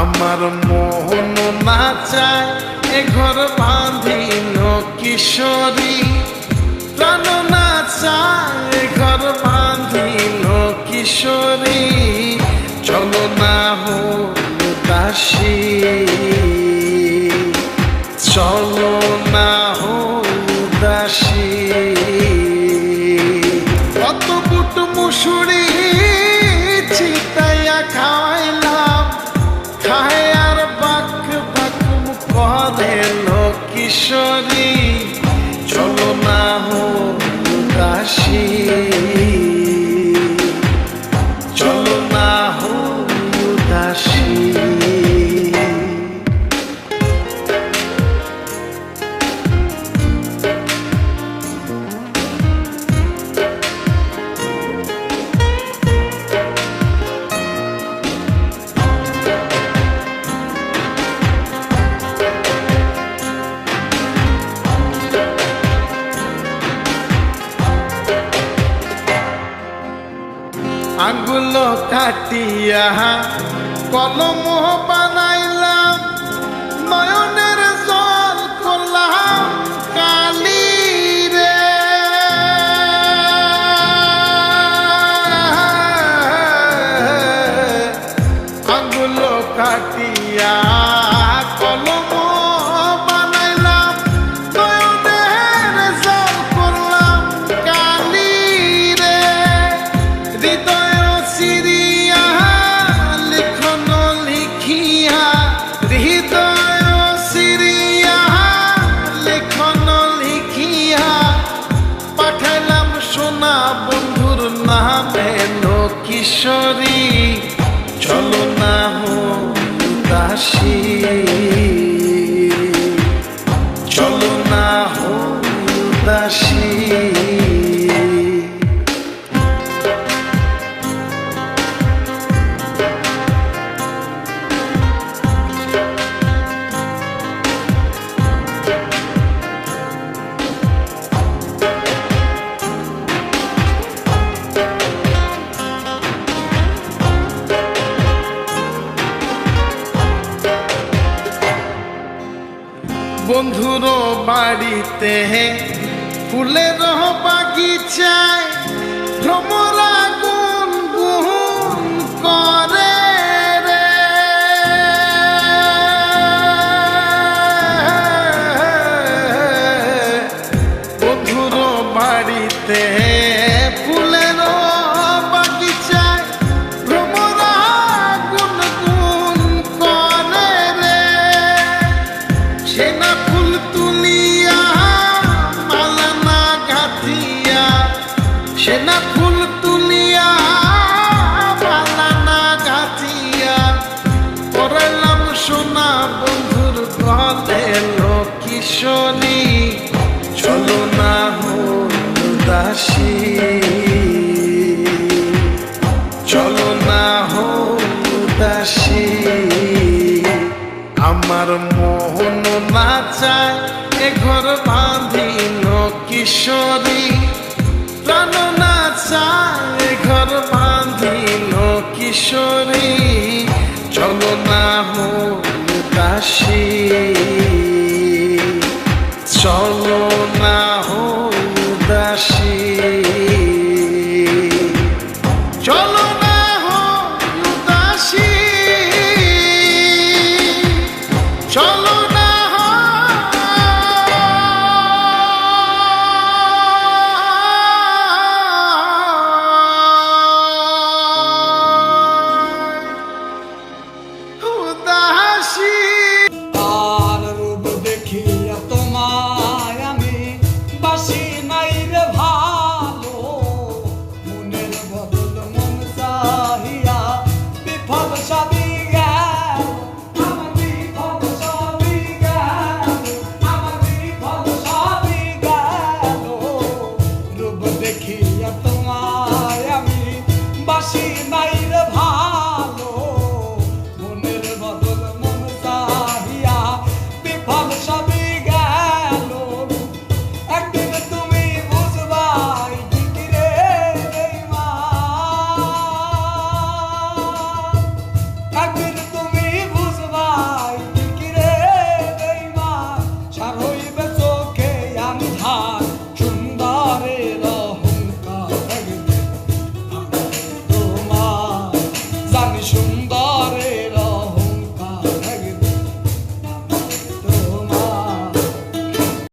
আমার মোহন না চায় এ ঘর বাঁধিল কিশোরী। প্রাণ না চায় এ ঘর বাঁধিল কিশোরী। চলো না হো দাসী আঙ্গুল কাটিয়া কলম বানাইলাম নয়নের জল করলাম কালি রে আঙ্গুল কাটিয়া কলম কিশোরী চলো না হো দাসী বন্ধুর বাড়িতে ফুলের বাগিচায় ভ্রমরা গুন গুন করে রে। বন্ধুর বাড়িতে আমার মোহন নাচায় এ ঘর বাঁধিল কিশোরী প্রাণ নাচায় এ ঘর বাঁধিল কিশোরী চলো না হোক দাসী। চলো না